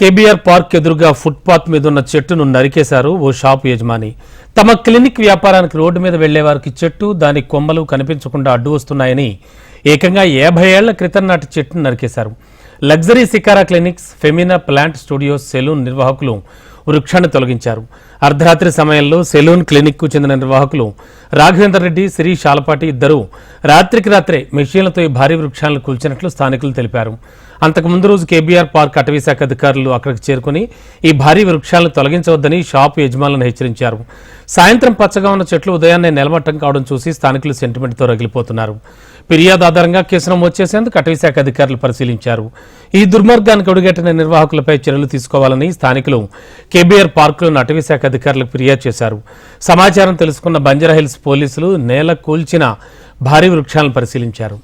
KBR park ఎదురుగా footpath మీద ఉన్న చెట్టును నరికేశారు ఓ షాపు యజమాని. తమ క్లినిక్ వ్యాపారానికి రోడ్డు మీద వెళ్ళే వారికి చెట్టు దాని కొమ్మలు కనిపించకుండా అడ్డు వస్తున్నాయని ఏకంగా యాభై ఏళ్ళ క్రితం నాటి చెట్టును నరికేశారు. Luxury సికారా clinics Femina plant studios salon నిర్వాహకులు వృక్షాన్ని తొలగించారు. అర్ధరాత్రి సమయంలో సెలూన్ క్లినిక్కు చెందిన నిర్వాహకులు రాఘవేందర్ రెడ్డి శ్రీ శాలపాటి ఇద్దరు రాత్రికి రాత్రే మెషీన్లతో ఈ భారీ వృక్షాలను కూల్చినట్లు స్థానికులు తెలిపారు. అంతకు ముందు రోజు కేబీఆర్ పార్క్ అటవీశాఖ అధికారులు అక్కడికి చేరుకుని ఈ భారీ వృక్షాలను తొలగించవద్దని షాపు యజమానులను హెచ్చరించారు. సాయంత్రం పచ్చగా ఉన్న చెట్లు ఉదయాన్నే నిలమట్టం కావడం చూసి స్థానికులు సెంటిమెంట్తో రగిలిపోతున్నారు. ఫిర్యాదు ఆధారంగా కేసు నమోదు చేసేందుకు అటవీశాఖ అధికారులు పరిశీలించారు. ఈ దుర్మార్గానికి ఒడిగట్టిన నిర్వాహకులపై చర్యలు తీసుకోవాలని స్థానికులు కేబీఆర్ పార్కులోని అటవీశాఖ అధికారులకు ఫిర్యాదు చేశారు. సమాచారం తెలుసుకున్న బంజారాహిల్స్ పోలీసులు నేల కూల్చిన భారీ వృక్షాలను పరిశీలించారు.